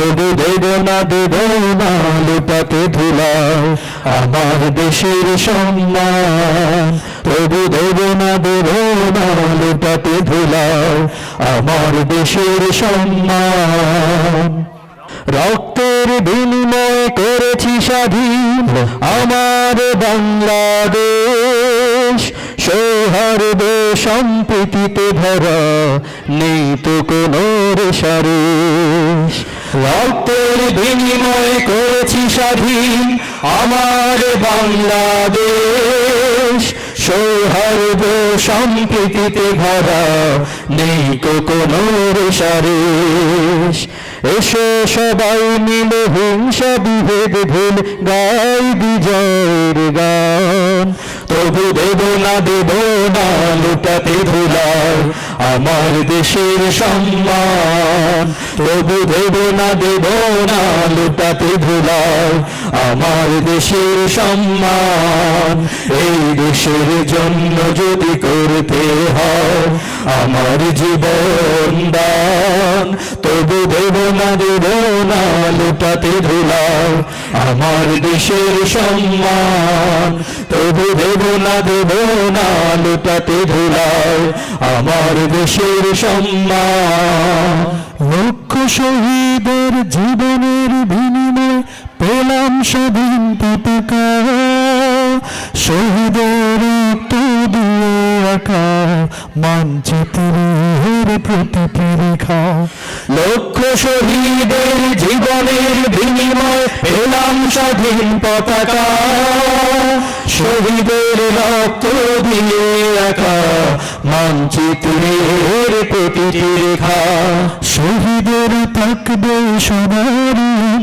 তবু দেব না দেব না লুটাতে ধুলায় আমার দেশের সম্মান। তবু দেব না দেব না লুটাতে ধুলায় আমার দেশের সম্মান। রক্তের বিনিময় করেছি স্বাধীন আমার বাংলাদেশ। সৌহার্দ সম্প্রীতিতে ভরা নেই তো কোনো রেশারেশ রক্তের বিনিময় করেছি স্বাধীন আমার বাংলাদেশ। সৌহার্দ সম্প্রীতিতে ভরা নেই কোনো রেশারেশ। এসো সবাই মিলে হিংসা বিভেদ ভুল গাই বিজয়ের গান। তবু দেব না দেব না, লুটাতে ধুলায় আমার দেশের সম্মান। তবু দেব না দেব না, লুটাতে ধুলায় আমার দেশের সম্মান। এই দেশের জন্য যদি করতে হয় আমার জীবন দান, তবু দেব না দেব না, লুটাতে ধুলায় আমার দেশের সম্মান, তবু দেব না দেব না, লুটাতে ধুলায় আমার দেশের সম্মান। লক্ষ শহীদের জীবনের বিনিময় পেলাম স্বাধীন পতাকা। শহীদের মানচিত্রের প্রতিটি রেখা লক্ষ শহীদের জীবনের বিনিময় পেলাম স্বাধীন পতাকা শহীদের রক্ত দিয়ে আঁকা মানচিত্রের প্রতিটি রেখা শহীদের থাকবে সবার